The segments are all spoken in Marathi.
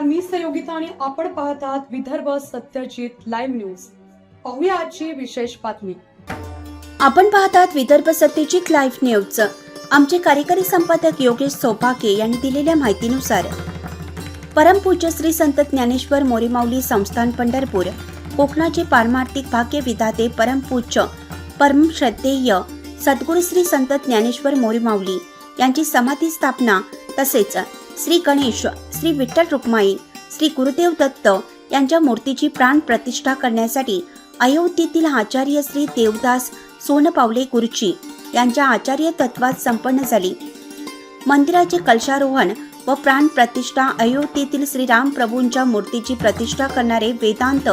नमस्कार मी संयोगिता आणि आपण पाहत आहात विदर्भ सत्यजित लाईव्ह न्यूज. पाहूया आजची विशेष बातमी. आपण पाहत आहात विदर्भ सत्यजित लाईव्ह न्यूज. आमचे कार्यकारी संपादक योगेश सोपाके यांनी दिलेल्या माहितीनुसार परमपूज्य श्री संत ज्ञानेश्वर मोरीमाऊली संस्थान पंढरपूर कोकणाचे पारमार्थिक भाग्य विधाते परमपूज्य परमश्रद्धेय सद्गुरू श्री संत ज्ञानेश्वर मोरीमाऊली यांची समाधी स्थापना तसेच श्री गणेश श्री विठ्ठल रुक्माई श्री गुरुदेव दत्त यांच्या मूर्तीची प्राण प्रतिष्ठा करण्यासाठी अयोध्येतील आचार्य श्री देवदास सोनपावले गुरुजी यांच्या आचार्य तत्वात संपन्न झाली. मंदिराचे कलशारोहण व प्राण प्रतिष्ठा अयोध्येतील श्रीराम प्रभूंच्या मूर्तीची प्रतिष्ठा करणारे वेदांत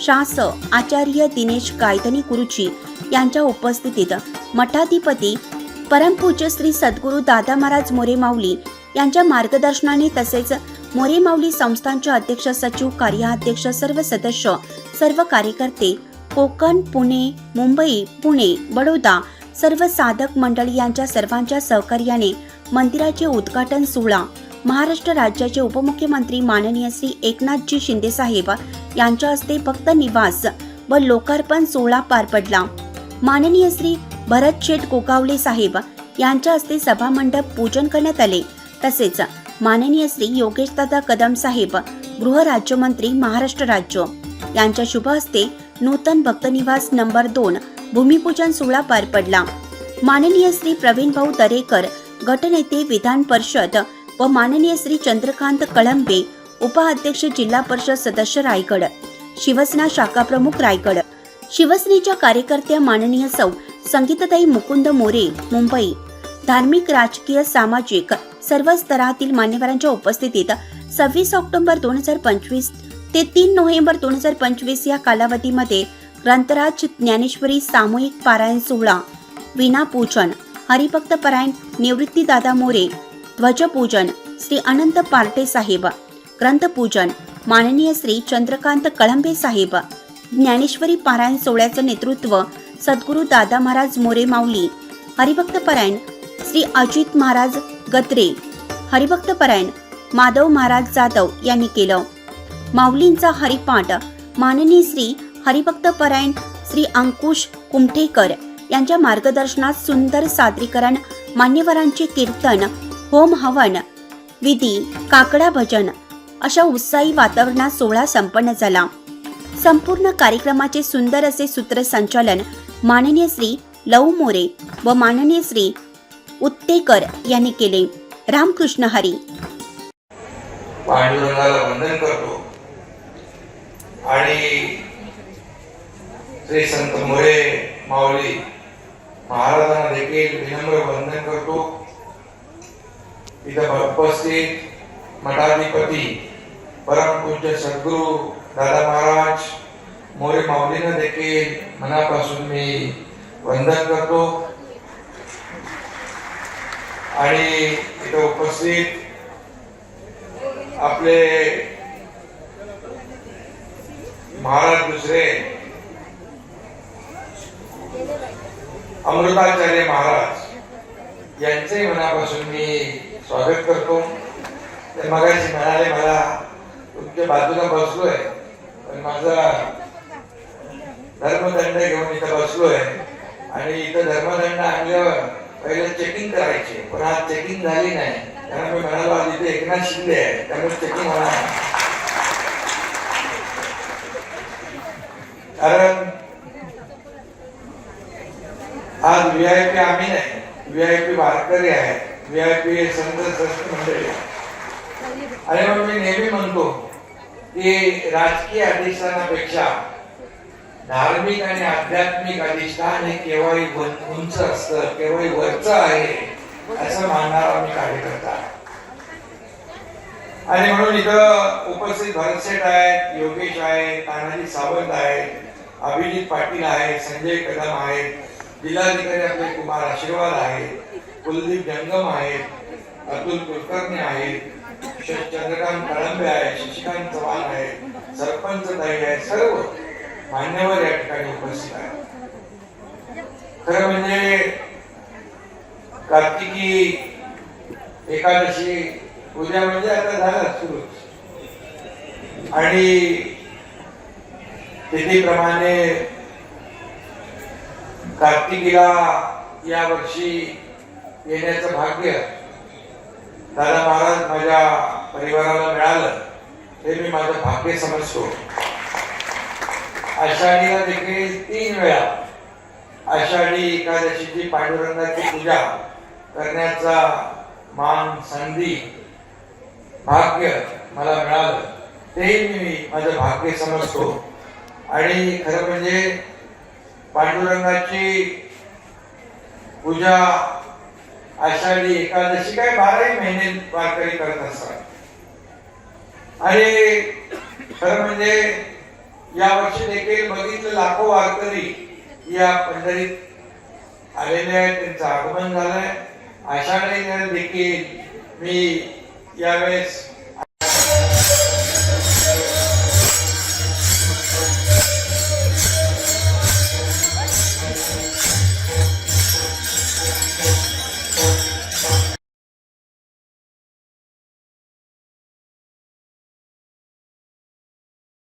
शास आचार्य दिनेश गायधनी गुरुजी यांच्या उपस्थितीत मठाधिपती परमपूज्य श्री सद्गुरू दादा महाराज मोरे माऊली यांच्या मार्गदर्शनाने तसेच मोरे माऊली संस्थांचे अध्यक्ष सचिव कार्याध्यक्ष सर्व सदस्य सर्व कार्यकर्ते कोकण पुणे मुंबई पुणे बडोदा सर्व साधक मंडळी यांच्या सर्वांच्या सहकार्याने मंदिराचे उद्घाटन सोहळा. महाराष्ट्र राज्याचे उपमुख्यमंत्री माननीय श्री एकनाथजी शिंदे साहेब यांच्या हस्ते भक्त निवास व लोकार्पण सोहळा पार पडला. माननीय श्री भरत शेठ गोगावले साहेब यांच्या हस्ते सभामंडप पूजन करण्यात आले. तसेच माननीय श्री योगेशदादा कदम साहेब गृहराज्यमंत्री महाराष्ट्र राज्य. यांच्या शुभ हस्ते नूतन भक्तनिवास नंबर दोन भूमिपूजन सोहळा पार पडला. माननीय श्री प्रवीण भाऊ दरेकर गटनेते विधान परिषद व माननीय श्री चंद्रकांत कळंबे उपाध्यक्ष जिल्हा परिषद सदस्य रायगड शिवसेना शाखा प्रमुख रायगड शिवसेनेच्या कार्यकर्त्या माननीय सौ संगीतताई मुकुंद मोरे मुंबई धार्मिक राजकीय सामाजिक सर्व स्तरातील मान्यवरांच्या उपस्थितीत सव्वीस ऑक्टोबर दोन हजार पंचवीस ते तीन नोव्हेंबर दोन हजार पंचवीस या कालावधीमध्ये ग्रंथराज ज्ञानेश्वरी सामूहिक पारायण सोहळा विना पूजन हरिभक्त पारायण निवृत्ती दादा मोरे ध्वजपूजन श्री अनंत पार्टे साहेब ग्रंथपूजन माननीय श्री चंद्रकांत कळंबे साहेब ज्ञानेश्वरी पारायण सोहळ्याचं नेतृत्व सद्गुरू दादा महाराज मोरे माऊली हरिभक्त पारायण श्री अजित महाराज गत्रे हरिभक्त परायण माधव महाराज जाधव यांनी केलं. माऊलींचा हरिपाठ माननीय श्री हरिभक्त परायण श्री अंकुश कुमठेकर यांच्या मार्गदर्शनात सुंदर सादरीकरण मान्यवरांचे कीर्तन होम हवन विधी काकडा भजन अशा उत्साही वातावरणात सोहळा संपन्न झाला. संपूर्ण कार्यक्रमाचे सुंदर असे सूत्रसंचालन माननीय श्री लव मोरे व माननीय श्री उत्तेकर यांनी केले. रामकृष्ण हरी. पांडुरंगाला वंदन करतो. आणि श्री संत मोरे माऊली महाराजांना देखील विनम्र वंदन करतो. इथं उपस्थित मठाधिपती परमपूज्य सद्गुरू दादा महाराज मोरे माऊलींना देखील मनापासून मी वंदन करतो. आणि इथं उपस्थित आपले महाराज दुसरे अमृताचार्य महाराज यांचे मनापासून मी स्वागत करतो. ते मगाशी म्हणाले मला तुमच्या बाजूला बसलोय पण माझा धर्मदंड घेऊन इथं बसलोय आणि इथं धर्मदंड आणल्यावर पहिलं चेकिंग करायचे. पण आज चेकिंग झाली नाही. कारण मी म्हणालो आज इथे एकनाथ शिंदे आहे. त्यामुळे चेकिंग होणार कारण आज व्ही आय पी आम्ही नाही. व्ही आय पी वारकरी आहे व्ही आय पी संत संस्थ मंडळी आहे. आणि मग मी नेहमी म्हणतो की राजकीय अधिष्ठानापेक्षा धार्मिक आणि आध्यात्मिक अधिष्ठान हे केव्हाही उंच असत केव्हाही वरच आहे असं मानणारा मी कार्यकर्ता आहे. आणि म्हणून इथं उपस्थित भरतशेठ आहेत योगेश आहेत तानाजी सावंत आहेत अभिजित पाटील आहेत संजय कदम आहेत जिल्हाधिकारी आपले कुमार आशीर्वाद आहेत कुलदीप जंगम आहेत अतुल कुलकर्णी आहेत चंद्रकांत कळंबे आहेत शशिकांत चव्हाण आहेत सरपंच ताई आहेत सर्व मान्यवर या ठिकाणी उपस्थित आहे. खरं म्हणजे कार्तिकी एकादशी उद्या म्हणजे आता झालं सुरू. आणि तिथीप्रमाणे कार्तिकीला या वर्षी येण्याचं भाग्य दादा महाराज माझ्या परिवाराला मिळालं हे मी माझं भाग्य समजतो. आषाढीला देखील तीन वेळा आषाढी एकादशीची पांडुरंगाची पूजा करण्याचा मान संधी भाग्य मला मिळालं तेही मी माझं भाग्य समजतो आणि खरं म्हणजे पांडुरंगाची पूजा आषाढी एकादशी काय बाराही महिने वारकरी करत असतात. आणि खरं म्हणजे या वर्षी देखील बघितलं लाखो वारकरी या पंढरीत आलेले आहेत. त्यांचं आगमन झालंय. आषाढी देखील मी यावेळेस